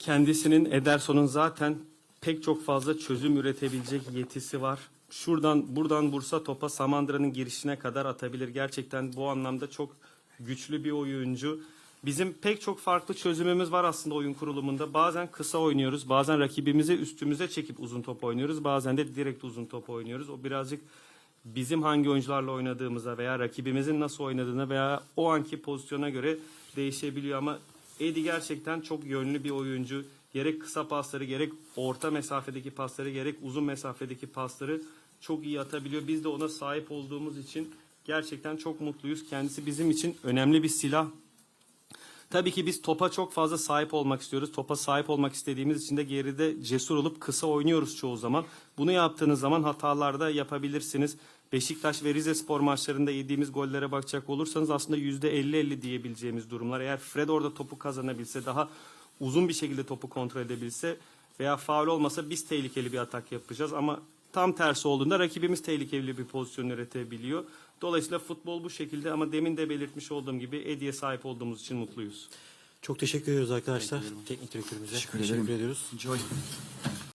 Kendisinin Ederson'un zaten pek çok fazla çözüm üretebilecek yetisi var. Şuradan buradan Bursa topa Samandıra'nın girişine kadar atabilir. Gerçekten bu anlamda çok güçlü bir oyuncu. Bizim pek çok farklı çözümümüz var aslında oyun kurulumunda. Bazen kısa oynuyoruz, bazen rakibimizi üstümüze çekip uzun top oynuyoruz, bazen de direkt uzun top oynuyoruz. O birazcık bizim hangi oyuncularla oynadığımıza veya rakibimizin nasıl oynadığına veya o anki pozisyona göre değişebiliyor ama Edi gerçekten çok yönlü bir oyuncu. Gerek kısa pasları, gerek orta mesafedeki pasları, gerek uzun mesafedeki pasları çok iyi atabiliyor. Biz de ona sahip olduğumuz için gerçekten çok mutluyuz. Kendisi bizim için önemli bir silah. Tabii ki biz topa çok fazla sahip olmak istiyoruz. Topa sahip olmak istediğimiz için de geride cesur olup kısa oynuyoruz çoğu zaman. Bunu yaptığınız zaman hatalarda yapabilirsiniz. Beşiktaş ve Rize spor maçlarında yediğimiz gollere bakacak olursanız aslında %50-50 diyebileceğimiz durumlar. Eğer Fred orada topu kazanabilse, daha uzun bir şekilde topu kontrol edebilse veya faul olmasa biz tehlikeli bir atak yapacağız. Ama tam tersi olduğunda rakibimiz tehlikeli bir pozisyon üretebiliyor. Dolayısıyla futbol bu şekilde ama demin de belirtmiş olduğum gibi Edi'ye sahip olduğumuz için mutluyuz. Çok teşekkür ediyoruz arkadaşlar. Teknik direktörümüze. Teşekkür teşekkür ediyoruz. Enjoy.